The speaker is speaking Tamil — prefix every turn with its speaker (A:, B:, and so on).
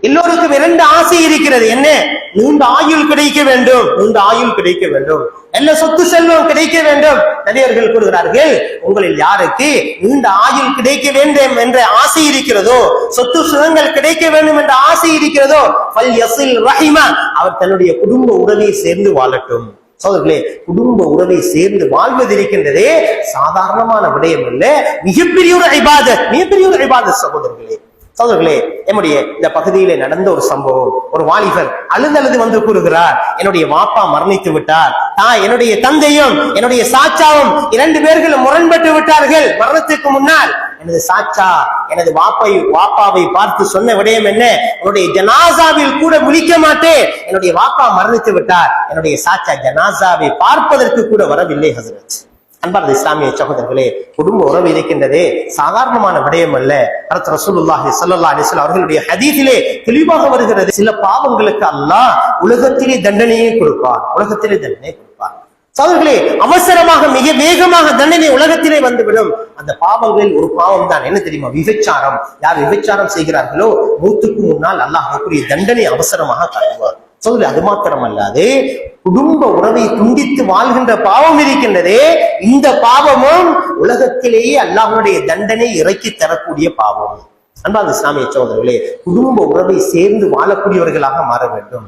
A: எல்லோருக்கும் இரண்டு ஆசை இருக்கிறது. என்ன? நீண்ட ஆயுள் கிடைக்க வேண்டும். நீண்ட ஆயுள் கிடைக்க வேண்டும். நல்ல சொத்து செல்வம் கிடைக்க வேண்டும். நடிகர்கள் கூறுகிறார்கள் உங்களில் யாருக்கு நீண்ட ஆயுள் கிடைக்க வேண்டும் என்ற ஆசை இருக்கிறதோ சொத்து சுகங்கள் கிடைக்க வேண்டும் என்ற ஆசை இருக்கிறதோ பல் யசில் ரஹிமா அவர் தன்னுடைய குடும்ப உறவை சேர்ந்து வாழட்டும். சோதர்களே குடும்ப உறவை சேர்ந்து வாழ்வது இருக்கின்றதே சாதாரணமான விடயம் அல்ல. மிகப்பெரிய ஒரு ஐபாதத் மிகப்பெரிய ஒரு ஐபாதத் சகோதரர்களே. சோதர்களே என்னுடைய இந்த பகுதியிலே நடந்த ஒரு சம்பவம். ஒரு வாலிபர் அழுதழுது வந்து கூறுகிறார் என்னுடைய வாப்பா மரணித்து விட்டார். தான் என்னுடைய தந்தையும் என்னுடைய சாச்சாவும் இரண்டு பேர்களும் முரண்பட்டு விட்டார்கள். மரணத்துக்கு முன்னால் எனது சாச்சா எனது வாப்பை வாப்பாவை பார்த்து சொன்ன விடயம் என்ன? என்னுடைய ஜனாசாவில் கூட முழிக்க மாட்டேன். என்னுடைய வாப்பா மரணித்து விட்டார். என்னுடைய சாச்சா ஜனாசாவை பார்ப்பதற்கு கூட வரவில்லை ஹசரத். அன்பார்ந்த இஸ்லாமிய சகோதரர்களே குடும்ப உறவு இருக்கின்றதே சாதாரணமான விடயம் அல்ல. அரசு ரசூலுல்லாஹி சல்லா அலைஹி அவர்களுடைய ஹதீதிலே தெளிவாக வருகிறது. சில பாவங்களுக்கு அல்லாஹ் உலகத்திலே தண்டனையை கொடுப்பார் உலகத்திலே தண்டனை கொடுப்பார் சோதர்களே அவசரமாக மிக வேகமாக தண்டனை உலகத்திலே வந்துவிடும். அந்த பாவங்களில் ஒரு பாவம் தான் என்ன தெரியுமா? விபச்சாரம். யார் விபச்சாரம் செய்கிறார்களோ மூத்துக்கு முன்னால் அல்லாஹ் அவருக்குரிய தண்டனை அவசரமாக காட்டுவார். சொல்லு அது மாத்திரம் அல்லாது குடும்ப உறவை துண்டித்து வாழ்கின்ற பாவம் இருக்கின்றதே இந்த பாவமும் உலகத்திலேயே அல்லாஹனுடைய தண்டனை இறக்கி தரக்கூடிய பாவம். அன்பாந்த இஸ்லாமிய சோதரர்களே குடும்ப உறவை சேர்ந்து வாழக்கூடியவர்களாக மாற வேண்டும்.